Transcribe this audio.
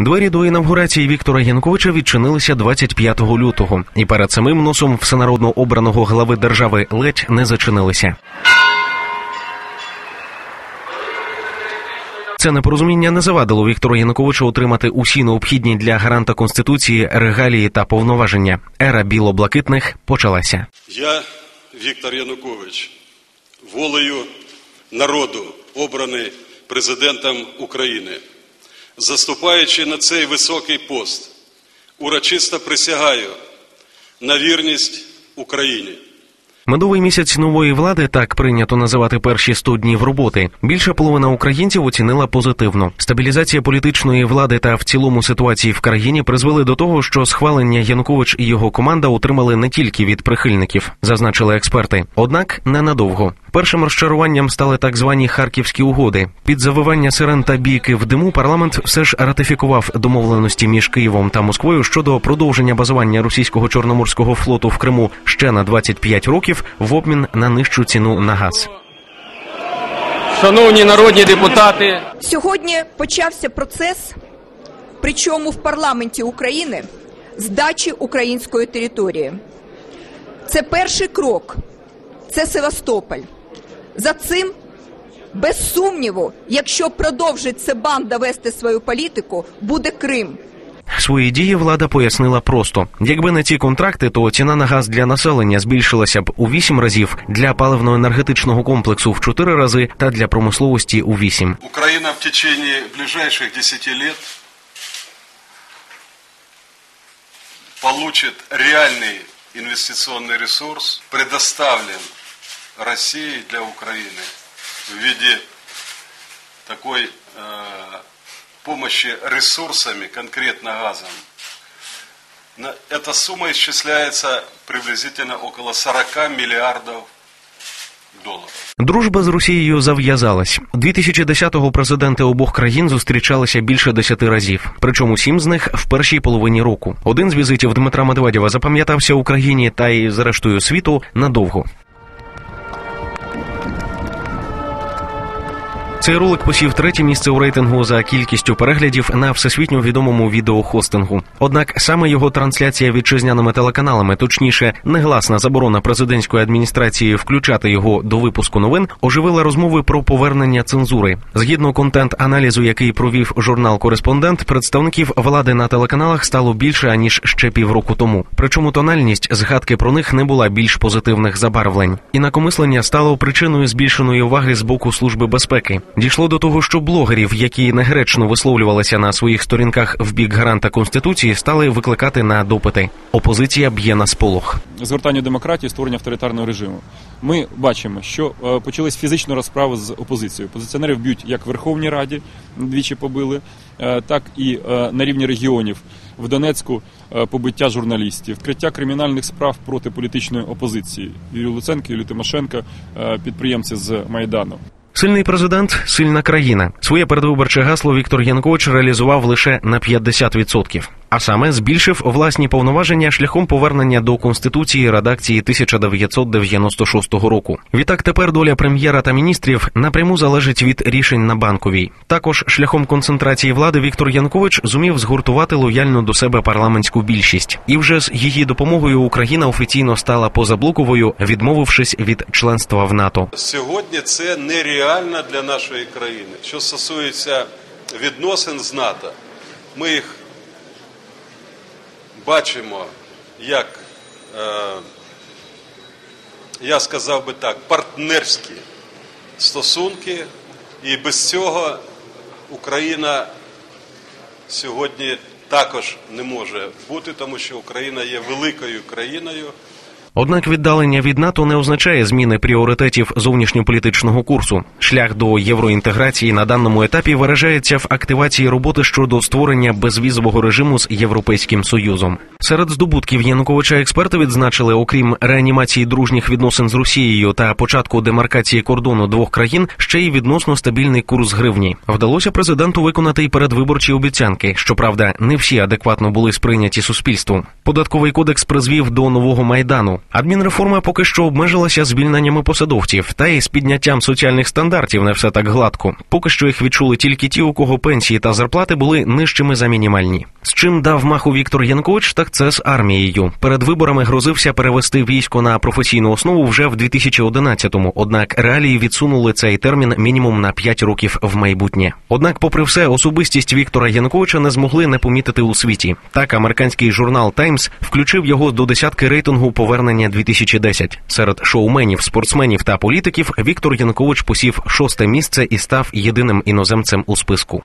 Двері до інавгурації Віктора Януковича відчинилися 25 лютого, і перед самим носом всенародно обраного глави держави ледь не зачинилися. Це непорозуміння не завадило Віктору Януковичу отримати усі необхідні для гаранта конституції регалії та повноваження. Ера біло-блакитних почалася. Я, Віктор Янукович, волею народу, обраний президентом України, заступаючи на цей високий пост, урочисто присягаю на вірність Україні. Медовий місяць нової влади так прийнято називати перші 100 днів роботи. Більша половина українців оцінила позитивно. Стабілізація політичної влади та в цілому ситуації в країні призвели до того, що схвалення Янукович і його команда отримали не тільки від прихильників, зазначили експерти. Однак ненадовго. Першим розчаруванням стали так звані харківські угоди. Під завивання сирен та бійки в диму парламент все ж ратифікував домовленості між Києвом та Москвою щодо продовження базування російського чорноморського флоту в Криму ще на 25 років в обмін на нижчу ціну на газ. Шановні народні депутати, Сьогодні почався процес, причому в парламенті України, здачі української території. Це перший крок, це Севастополь. За цим, без сумніву, якщо продовжить це банда вести свою політику, буде Крим. Свої дії влада пояснила просто: якби не ці контракти, то ціна на газ для населення збільшилася б у 8 разів, для паливно-енергетичного комплексу в 4 рази та для промисловості у 8. Украина в течение ближайших 10 лет получит реальный инвестиционный ресурс, предоставлен России для Украины в виде такой э, помощи ресурсами, конкретно газом. Эта сумма исчисляется приблизительно около 40 миллиардов. Дружба з Росією зав'язалась. 2010-го президенти обох країн зустрічалися більше десяти разів. Причому сім з них в першій половині року. Один з візитів Дмитра Медведєва запам'ятався Україні та й зрештою світу надовго. Цей ролик посів третє місце у рейтингу за кількістю переглядів на всесвітньо відомому відеохостингу. Однак саме його трансляція вітчизняними телеканалами, точніше, негласна заборона президентської адміністрації включати його до випуску новин, оживила розмови про повернення цензури. Згідно контент-аналізу, який провів журнал Кореспондент, представників влади на телеканалах стало більше аніж ще півроку тому. Причому тональність згадки про них не була більш позитивних забарвлень. Інакомислення стало причиною збільшеної уваги з боку служби безпеки. Дійшло до того, що блогерів, які негречно висловлювалися на своїх сторінках в бік гаранта конституції, стали викликати на допити. Опозиція б'є на сполох. згортання демократії, створення авторитарного режиму. Ми бачимо, що е, почались фізичні розправи з опозицією. Опозиціонерів б'ють як в Верховній Раді, двічі побили, е, так і е, на рівні регіонів. В Донецьку побиття журналістів, вкриття кримінальних справ проти політичної опозиції. Юрій Луценко, Юлія Тимошенко, підприємці з Майдану. Сильний президент, сильна країна. Своє передвиборче гасло Віктор Янкович реалізував лише на 50%. А саме збільшив власні повноваження шляхом повернення до конституції редакції 1996 року. Відтак тепер доля прем'єра та міністрів напряму залежить від рішень на банковій. Також шляхом концентрації влади Віктор Янукович зумів згуртувати лояльну до себе парламентську більшість, і вже з її допомогою Україна офіційно стала позаблоковою, відмовившись від членства в НАТО. Сьогодні це нереально для нашої країни. Що стосується відносин з НАТО, ми їх бачимо як, е, я сказав би так, партнерські стосунки, і без цього Україна сьогодні також не може бути, тому що Україна є великою країною. Однак віддалення від НАТО не означає зміни пріоритетів зовнішньополітичного курсу. Шлях до євроінтеграції на даному етапі виражається в активації роботи щодо створення безвізового режиму з Європейським Союзом. Серед здобутків Януковича експерти відзначили, окрім реанімації дружніх відносин з Росією та початку демаркації кордону двох країн, ще й відносно стабільний курс гривні. Вдалося президенту виконати й передвиборчі обіцянки. Щоправда, не всі адекватно були сприйняті суспільством. Податковий кодекс призвів до нового майдану. Адмінреформа поки що обмежилася звільненнями посадовців, та й з підняттям соціальних стандартів не все так гладко. Поки що їх відчули тільки ті, у кого пенсії та зарплати були нижчими за мінімальні. З чим дав маху Віктор Янкович, так це з армією. Перед виборами грозився перевести військо на професійну основу вже в 2011-му, Однак реалії відсунули цей термін мінімум на 5 років в майбутнє. Однак, попри все, особистість Віктора Янковича не змогли не помітити у світі. Так, американський журнал Таймс включив його до десятки рейтингу повернення 2010. Серед шоуменів, спортсменів та політиків Віктор Янкович посів шосте місце і став єдиним іноземцем у списку.